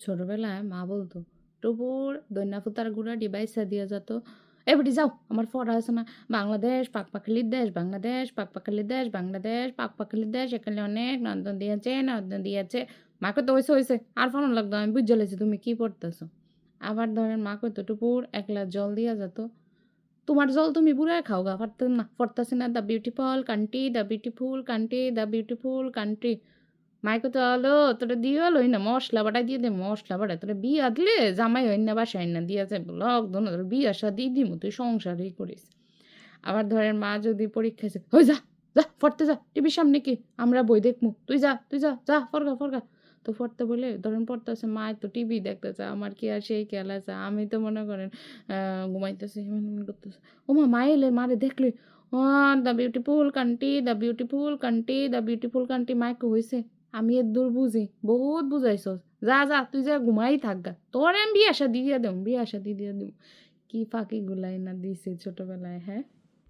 ছোটবেলায় মা বলতো, "টুপুর দইন্না ফুতার গুড়া ডিবাইসা দিয়া যেত। যাও আমার পড়া আছে না। বাংলাদেশ পাক-পাখালির দেশ, বাংলাদেশ পাক-পাখালির দেশ, বাংলাদেশ পাক-পাখালির দেশ। এখানে অনেক নদ দিয়েছে, নদ দিয়েছে।" মা কইতো, "হইছে, হইছে। আর পড়ান লাগতো। আমি বুইঝা লাইছি তুমি কি পড়তেছো।" আবার ধরেন মা কইতো, "টুপুর ১ গ্লাস জল দিয়া যেত।" তোমার জল তুমি পুরাই খাও গা। পারতেন না পড়তাছি না। The beautiful country, the beautiful country, the beautiful country. মাই কইতো, "হ্যালো তোরে দিয়া লই না মশলা বাটাই দিয়ে দে মশলা বাটাই। তোরে বিয়া দিলে জামাই হইন না বাসায় না দিয়া যায় যাইব। লকদম তোর বিয়া শাদি দিমু তুই সংসারই করিস।" আবার ধরেন মা যদি পরীক্ষা যায়, "ওই যা, যা পড়তে যা। টিভির সামনে কি? আমরা বই দেখমু। তুই যা, তুই যা, যা পড়গা, পড়গা।" তো পড়তে বলে ধরেন পড়তেছে মা তো টিভি দেখতেছে। আমার কি আর সেই খেয়াল আছে। আমি তো মনে করেন ঘুমাইতেছি করতেছি। ওমা মা এলে মারে দেখলে, "ও the beautiful country, the beautiful country, the beautiful country." মায় কই, "হইছে? আমি দূর বুঝি। বহুত বুঝাইছস। যা, যা তুই যা ঘুমাই থাক গা। তোরে আমি বিয়া শাদি দিয়া দেমু, বিয়া শাদি দিয়া দিম কি ফাঁকি গুলাই না দিছি ছোটবেলায়, হ্যাঁ?